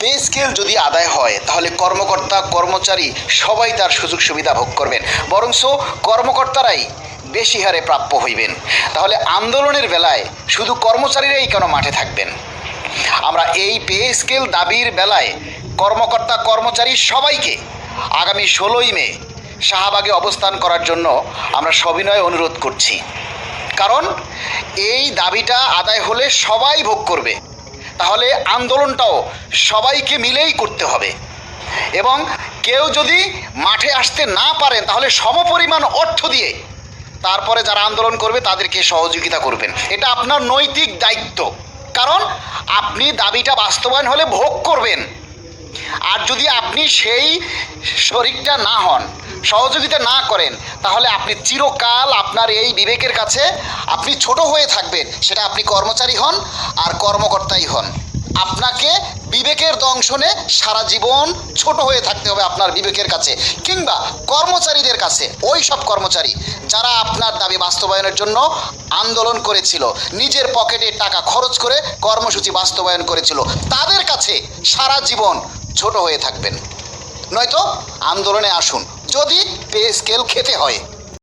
Pay scale যদি আদায় হয়, তাহলে কর্মকর্তা, কর্মচারী সবাই তার সুযোগ সুবিধা ভোগ করবেন। বরংস কর্মকর্তারাই বেশি হারে প্রাপ্য হইবেন। তাহলে আন্দোলনের বেলায় শুধু কর্মচারীরাই কেন মাঠে থাকবেন? আমরা এই পে স্কেল দাবির বেলায় কর্মকর্তা, কর্মচারী সবাইকে আগামী ষোলোই মে শাহবাগে অবস্থান করার জন্য আমরা সবিনয় অনুরোধ করছি। কারণ এই দাবিটা আদায় হলে সবাই ভোগ করবে। তাহলে আন্দোলনটাও সবাইকে মিলেই করতে হবে। এবং কেউ যদি মাঠে আসতে না পারেন, তাহলে সমপরিমাণ অর্থ দিয়ে তারপরে যারা আন্দোলন করবে, তাদেরকে সহযোগিতা করবেন। এটা আপনার নৈতিক দায়িত্ব। কারণ আপনি দাবিটা বাস্তবায়ন হলে ভোগ করবেন। আর যদি আপনি সেই শরিকটা না হন, সহযোগিতা না করেন, তাহলে আপনি চিরকাল আপনার এই বিবেকের কাছে আপনি ছোট হয়ে থাকবেন, সেটা আপনি কর্মচারী হন আর কর্মকর্তাই হন। আপনাকে বিবেকের দংশনে সারা জীবন ছোট হয়ে থাকতে হবে আপনার বিবেকের কাছে, কিংবা কর্মচারীদের কাছে, ওই সব কর্মচারী যারা আপনার দাবি বাস্তবায়নের জন্য আন্দোলন করেছিল, নিজের পকেটে টাকা খরচ করে কর্মসূচি বাস্তবায়ন করেছিল, তাদের কাছে সারা জীবন ছোট হয়ে থাকবেন। নয়তো আন্দোলনে আসুন যদি পে স্কেল খেতে হয়।